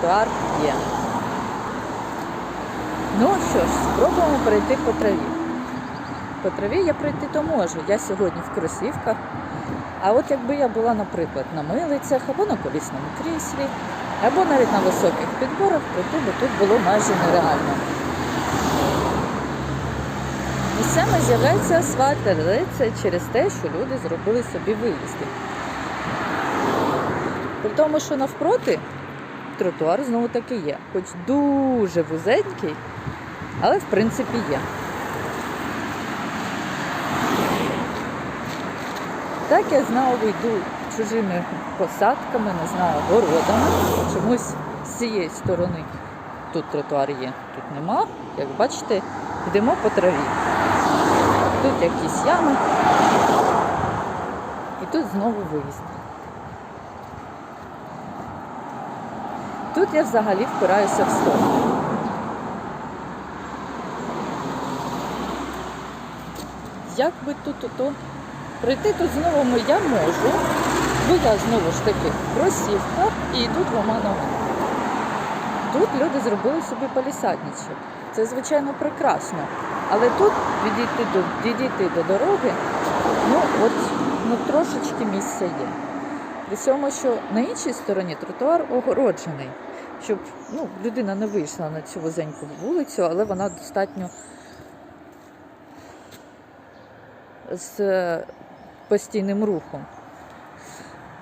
тротуар є. Ну що ж, спробуємо пройти по траві. По траві я пройти то можу. Я сьогодні в кросівках. А от якби я була, наприклад, на милицях або на колісному кріслі, або навіть на високих підборах, пройти би тут було майже нереально. Місцями з'являється асфальт, але це через те, що люди зробили собі виїзди. При тому, що навпроти тротуар знову таки є, хоч дуже вузенький, але в принципі є. Так я знову йду чужими посадками, не знаю, городами. Чомусь з цієї сторони тут тротуар є, тут нема. Як бачите, йдемо по траві. Тут якісь ями. І тут знову виїзд. Тут я взагалі впираюся в сторону. Як би тут ото пройти тут знову я можу, бо я знову ж таки в кросівках і йду двома ногами. Тут люди зробили собі палісадничок. Це звичайно прекрасно. Але тут відійти до, відійти до дороги, ну от ну, трошечки місця є. При цьому, що на іншій стороні тротуар огороджений, щоб ну, людина не вийшла на цю вузеньку вулицю, але вона достатньо з е, постійним рухом.